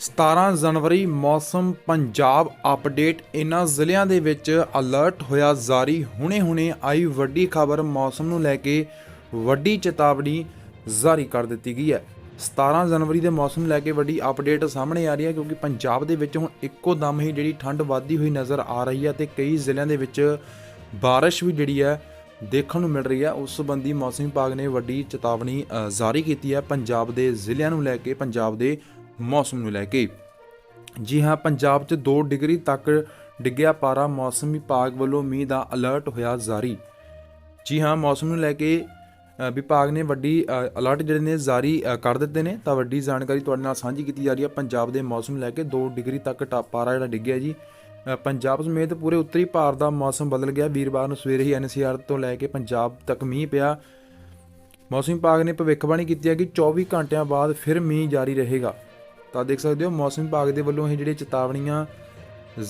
17 ਜਨਵਰੀ ਮੌਸਮ ਪੰਜਾਬ ਅਪਡੇਟ। ਇਨ੍ਹਾਂ ਜ਼ਿਲ੍ਹਿਆਂ ਦੇ ਵਿੱਚ ਅਲਰਟ ਹੋਇਆ ਜਾਰੀ। ਹੁਣੇ-ਹੁਣੇ ਆਈ ਵੱਡੀ ਖਬਰ ਮੌਸਮ ਨੂੰ ਲੈ ਕੇ ਵੱਡੀ ਚੇਤਾਵਨੀ ਜਾਰੀ ਕਰ ਦਿੱਤੀ ਗਈ ਹੈ। 17 ਜਨਵਰੀ ਦੇ ਮੌਸਮ ਨੂੰ ਲੈ ਕੇ ਵੱਡੀ ਅਪਡੇਟ ਸਾਹਮਣੇ ਆ ਰਹੀ ਹੈ ਕਿਉਂਕਿ ਪੰਜਾਬ ਦੇ ਵਿੱਚ ਹੁਣ ਇੱਕੋ ਦਮ ਹੀ ਜਿਹੜੀ ਠੰਡ ਵੱਧਦੀ ਹੋਈ ਨਜ਼ਰ ਆ ਰਹੀ ਹੈ ਤੇ ਕਈ ਜ਼ਿਲ੍ਹਿਆਂ ਦੇ ਵਿੱਚ ਬਾਰਿਸ਼ ਵੀ ਜਿਹੜੀ ਹੈ ਦੇਖਣ ਨੂੰ ਮਿਲ ਰਹੀ ਹੈ। ਉਸ ਸੰਬੰਧੀ ਮੌਸਮ ਵਿਭਾਗ ਨੇ ਵੱਡੀ ਚੇਤਾਵਨੀ ਜਾਰੀ ਕੀਤੀ ਹੈ। ਪੰਜਾਬ ਦੇ ਜ਼ਿਲ੍ਹਿਆਂ ਨੂੰ ਲੈ ਕੇ ਪੰਜਾਬ ਦੇ ਮੌਸਮ ਨੂੰ ਲੈ ਕੇ। ਜੀ ਹਾਂ, ਪੰਜਾਬ 'ਚ 2 ਡਿਗਰੀ ਤੱਕ ਡਿੱਗਿਆ ਪਾਰਾ ਮੌਸਮ ਵਿਭਾਗ ਵੱਲੋਂ ਮੀਂਹ ਦਾ ਅਲਰਟ ਹੋਇਆ ਜਾਰੀ। ਜੀ ਹਾਂ, ਮੌਸਮ ਨੂੰ ਲੈ ਕੇ ਵਿਭਾਗ ਨੇ ਵੱਡੀ ਅਲਰਟ ਜਿਹੜੇ ਨੇ ਜਾਰੀ ਕਰ ਦਿੱਤੇ ਨੇ। ਤਾਂ ਵੱਡੀ ਜਾਣਕਾਰੀ ਤੁਹਾਡੇ ਨਾਲ ਸਾਂਝੀ ਕੀਤੀ ਜਾ ਰਹੀ ਹੈ। ਪੰਜਾਬ ਦੇ ਮੌਸਮ ਨੂੰ ਲੈ ਕੇ 2 ਡਿਗਰੀ ਤੱਕ ਟਾ- ਪਾਰਾ ਜਿਹੜਾ ਡਿੱਗਿਆ ਜੀ। ਪੰਜਾਬ ਸਮੇਤ ਪੂਰੇ ਉੱਤਰੀ ਭਾਰਤ ਦਾ ਮੌਸਮ ਬਦਲ ਗਿਆ। ਵੀਰਵਾਰ ਨੂੰ ਸਵੇਰੇ ਹੀ ਐਨਸੀਆਰ ਤੋਂ ਲੈ ਕੇ ਪੰਜਾਬ ਤੱਕ ਮੀਂਹ ਪਿਆ। ਮੌਸਮ ਵਿਭਾਗ ਨੇ ਭਵਿੱਖਬਾਣੀ ਕੀਤੀ ਹੈ ਕਿ 24 ਘੰਟਿਆਂ ਬਾਅਦ ਫਿਰ ਮੀਂਹ ਜਾਰੀ ਰਹੇਗਾ। ਤਾਂ ਦੇਖ ਸਕਦੇ ਹੋ, ਮੌਸਮ ਵਿਭਾਗ ਦੇ ਵੱਲੋਂ ਇਹ ਜਿਹੜੀਆਂ ਚੇਤਾਵਨੀਆਂ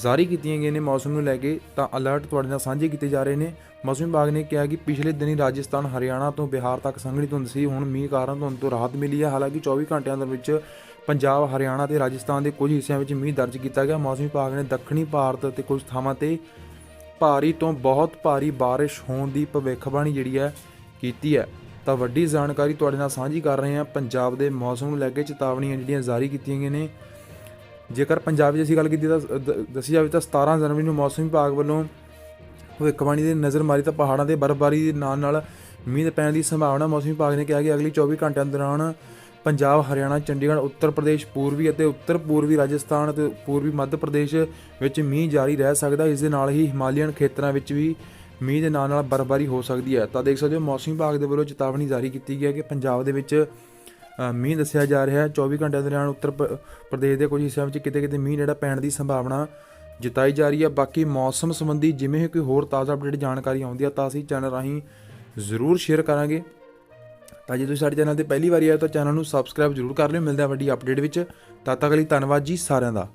ਜਾਰੀ ਕੀਤੀਆਂ ਗਈਆਂ ਨੇ ਮੌਸਮ ਨੂੰ ਲੈ ਕੇ, ਤਾਂ ਅਲਰਟ ਤੁਹਾਡੇ ਨਾਲ ਸਾਂਝੇ ਕੀਤੇ ਜਾ ਰਹੇ ਨੇ। ਮੌਸਮ ਵਿਭਾਗ ਨੇ ਕਿਹਾ ਕਿ ਪਿਛਲੇ ਦਿਨੀ ਰਾਜਸਥਾਨ, ਹਰਿਆਣਾ ਤੋਂ ਬਿਹਾਰ ਤੱਕ ਸੰਘਣੀ ਧੁੰਦ ਸੀ, ਹੁਣ ਮੀਂਹ ਕਾਰਨ ਧੁੰਦ ਤੋਂ ਰਾਹਤ ਮਿਲੀ ਹੈ। ਹਾਲਾਂਕਿ 24 ਘੰਟਿਆਂ ਦੇ ਵਿੱਚ ਪੰਜਾਬ, ਹਰਿਆਣਾ ਤੇ ਰਾਜਸਥਾਨ ਦੇ ਕੁਝ ਹਿੱਸਿਆਂ ਵਿੱਚ ਮੀਂਹ ਦਰਜ ਕੀਤਾ ਗਿਆ। ਮੌਸਮ ਵਿਭਾਗ ਨੇ ਦੱਖਣੀ ਭਾਰਤ ਅਤੇ ਕੁਝ ਥਾਵਾਂ ਤੇ ਭਾਰੀ ਤੋਂ ਬਹੁਤ ਭਾਰੀ ਬਾਰਿਸ਼ ਹੋਣ ਦੀ ਭਵਿੱਖਬਾਣੀ ਜਿਹੜੀ ਹੈ, ਕੀਤੀ ਹੈ। ਤਾਂ ਵੱਡੀ ਜਾਣਕਾਰੀ ਤੁਹਾਡੇ ਨਾਲ ਸਾਂਝੀ ਕਰ ਰਹੇ ਹਾਂ। ਪੰਜਾਬ ਦੇ ਮੌਸਮ ਨੂੰ ਲੈ ਕੇ ਚੇਤਾਵਨੀਆਂ ਜਿਹੜੀਆਂ ਜਾਰੀ ਕੀਤੀਆਂ ਗਈਆਂ ਨੇ। ਜੇਕਰ ਪੰਜਾਬ ਦੀ ਅਸੀਂ ਗੱਲ ਕੀਤੀ ਤਾਂ ਦ- ਦੱਸੀ ਜਾਵੇ ਤਾਂ 17 ਜਨਵਰੀ ਨੂੰ ਮੌਸਮ ਵਿਭਾਗ ਵੱਲੋਂ ਭਵਿੱਖਬਾਣੀ ਦੇ ਨਜ਼ਰ ਮਾਰੀ ਤਾਂ ਪਹਾੜਾਂ ਦੇ ਬਰਫ਼ਬਾਰੀ ਦੇ ਨਾਲ ਨਾਲ ਮੀਂਹ ਦੇ ਪੈਣ ਦੀ ਸੰਭਾਵਨਾ ਮੌਸਮ ਵਿਭਾਗ ਨੇ ਕਿਹਾ ਕਿ ਅਗਲੀ 24 ਘੰਟਿਆਂ ਦੌਰਾਨ ਪੰਜਾਬ, ਹਰਿਆਣਾ, ਚੰਡੀਗੜ੍ਹ, ਉੱਤਰ ਪ੍ਰਦੇਸ਼, ਪੂਰਬੀ ਅਤੇ ਉੱਤਰ ਪੂਰਬੀ ਰਾਜਸਥਾਨ ਅਤੇ ਪੂਰਬੀ ਮੱਧ ਪ੍ਰਦੇਸ਼ ਵਿੱਚ ਮੀਂਹ ਜਾਰੀ ਰਹਿ ਸਕਦਾ। ਇਸ ਦੇ ਨਾਲ ਹੀ ਹਿਮਾਲੀਅਨ ਖੇਤਰਾਂ ਵਿੱਚ ਵੀ ਮੀਂਹ ਦੇ ਨਾਲ ਨਾਲ ਬਰਫ਼ਬਾਰੀ ਹੋ ਸਕਦੀ ਹੈ। ਤਾਂ ਦੇਖ ਸਕਦੇ ਹੋ, ਮੌਸਮ ਵਿਭਾਗ ਦੇ ਵੱਲੋਂ ਚੇਤਾਵਨੀ ਜਾਰੀ ਕੀਤੀ ਗਈ ਹੈ ਕਿ ਪੰਜਾਬ ਦੇ ਵਿੱਚ ਮੀਂਹ ਦੱਸਿਆ ਜਾ ਰਿਹਾ ਹੈ। 24 ਘੰਟਿਆਂ ਦੌਰਾਨ ਉੱਤਰ ਪ- ਪ੍ਰਦੇਸ਼ ਦੇ ਕੁਝ ਹਿੱਸਿਆਂ ਵਿੱਚ ਕਿਤੇ-ਕਿਤੇ ਮੀਂਹ ਜਿਹੜਾ ਪੈਣ ਦੀ ਸੰਭਾਵਨਾ ਜਤਾਈ ਜਾ ਰਹੀ ਹੈ। ਬਾਕੀ ਮੌਸਮ ਸੰਬੰਧੀ ਜਿਵੇਂ ਹੀ ਕੋਈ ਹੋਰ ਤਾਜ਼ਾ ਅਪਡੇਟ ਜਾਣਕਾਰੀ ਆਉਂਦੀ ਹੈ ਤਾਂ ਅਸੀਂ ਚੈਨਲ ਰਾਹੀਂ ਜ਼ਰੂਰ ਸ਼ੇਅਰ ਕਰਾਂਗੇ। ਤਾਂ ਜੇ ਤੁਸੀਂ ਸਾਡੇ ਚੈਨਲ ਤੇ ਪਹਿਲੀ ਵਾਰੀ ਆਏ ਤਾਂ ਚੈਨਲ ਨੂੰ ਸਬਸਕ੍ਰਾਈਬ ਜ਼ਰੂਰ ਕਰ ਲਿਓ। ਮਿਲਦਾ ਵੱਡੀ ਅਪਡੇਟ ਵਿੱਚ। ਤਦ ਤੱਕ ਲਈ ਧੰਨਵਾਦ ਜੀ ਸਾਰਿਆਂ ਦਾ।